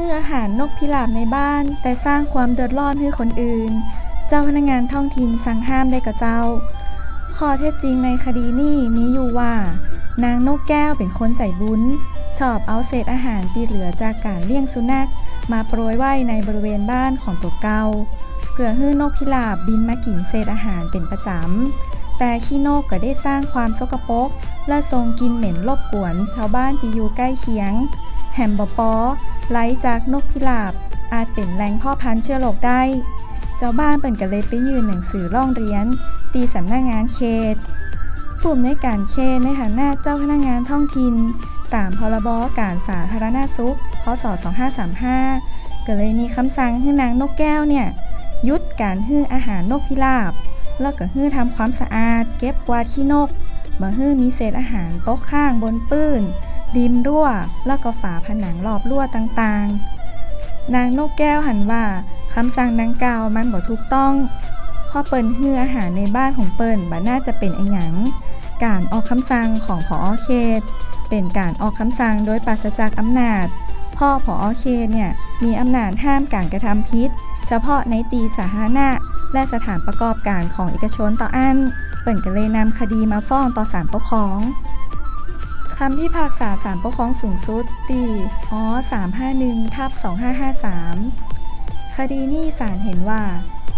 ฮืออาหารนกพิราบในบ้าน แต่สร้างความเดือดร้อนให้คนอื่น เจ้าพนักงานท้องถิ่นสั่งห้ามได้กับเจ้า ข้อเท็จจริงในคดีนี้มีอยู่ว่า นางนกแก้วเป็นคนใจบุญ ชอบเอาเศษอาหารที่เหลือจากการเลี้ยงสุนัข มาโปรยไว้ในบริเวณบ้านของตัวเกาเพื่อให้นกพิราบบินมากินเศษอาหารเป็นประจำ แต่ขี้นกก็ได้สร้างความสกปรกและทรงกินเหม็นรบกวนชาวบ้านที่อยู่ใกล้เคียง แฮมบอปอไหลจากนกพิราบ อาจเป็นแหล่งพ่อพันธุ์เชื้อโรคได้ เจ้าบ้านเปิ่นก็เลยไปยื่นหนังสือร้องเรียน ตีสำนักงานเขตผู้อำนวยการเขตในฐานะเจ้าพนักงานท้องถิ่นตามพรบการสาธารณสุข พศ 2535 ก็เลยมีคำสั่งให้นางนกแก้วเนี่ยยุดการฮื้ออาหารนกพิราบ แล้วก็ฮื้อทำความสะอาด เก็บกวาดขี้นกบ่ฮื้อมีเศษอาหารตกข้างบนปื้น ริมรั่ว แล้วก็ฝาผนังรอบรั่วต่างๆ นางนกแก้วหันว่าคำสั่งดังกาวมันบ่ถูกต้องพราะเปิ่นฮื้ออาหารในบ้านของเปิ่นบ่น่าจะเป็นไอหยังการออกคำสั่งของผอเขต เป็นการออกคำสั่งโดยปราศจากอำนาจ พ่อผอเขตเนี่ยมีอำนาจห้ามการกระทำผิดเฉพาะในตีสาธารณะ และสถานประกอบการของเอกชนต่ออัน เปิ่นก็เลยนำคดีมาฟ้องต่อศาลปกครอง คำพิพากษาศาลปกครองสูงสุดตีอ๋อ351ทับ2553 คดีนี้ศาลเห็นว่า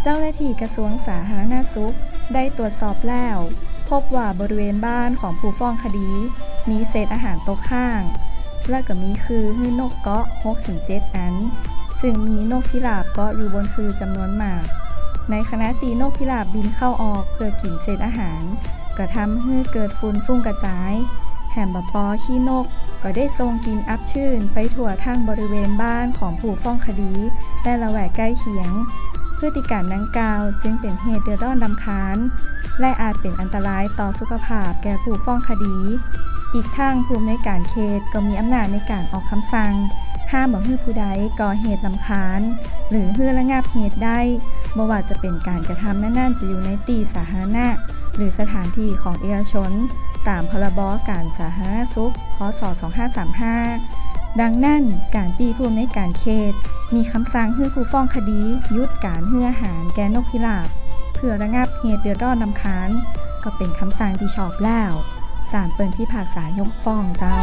เจ้าหน้าที่กระทรวงสาธารณสุขได้ตรวจสอบแล้ว พบว่าบริเวณบ้านของผู้ฟ้องคดี มีเศษอาหารตกข้าง และก็มีคือหื้นกเกาะ6-7อัน ซึ่งมีนกพิราบเกาะอยู่บนคือจำนวนมาก ในขณะตีนกพิราบบินเข้าออกเพื่อกินเศษอาหาร ก็ทำให้เกิดฝุ่นฟุ้งกระจาย แฮมบะปอขี้นก ก็ได้ทรงกินอับชื่น ไปทั่วทั้งบริเวณบ้านของผู้ฟ้องคดี และละแวกใกล้เคียง พฤติการดังกล่าวจึงเป็นเหตุเดือดร้อนรำคาญ และอาจเป็นอันตรายต่อสุขภาพแก่ผู้ฟ้องคดี อีกทั้งผู้อำนการเขตก็มีอำนาจในการออกคำสั่งห้ามบ่ให้ผู้ใดก่อเหตุลำคาญ หรือฮือระงับเหตุได้บ่ว่าจะเป็นการกระทำนั่นๆจะอยู่ในตีสาธารณะ หรือสถานที่ของเอกชน ตามพรบการสาธารณสุข พศ 2535 ดังนั้นการตีผู้อำนวยการเขต มีคำสั่งให้ผู้ฟ้องคดี ยุดการเฮืออาหารแกนกพิราบ เพื่อระงับเหตุเดือดร้อนนำคานก็เป็นคำสั่งที่ชอบแล้วศาลเปิดพิพากษายกฟ้องเจ้า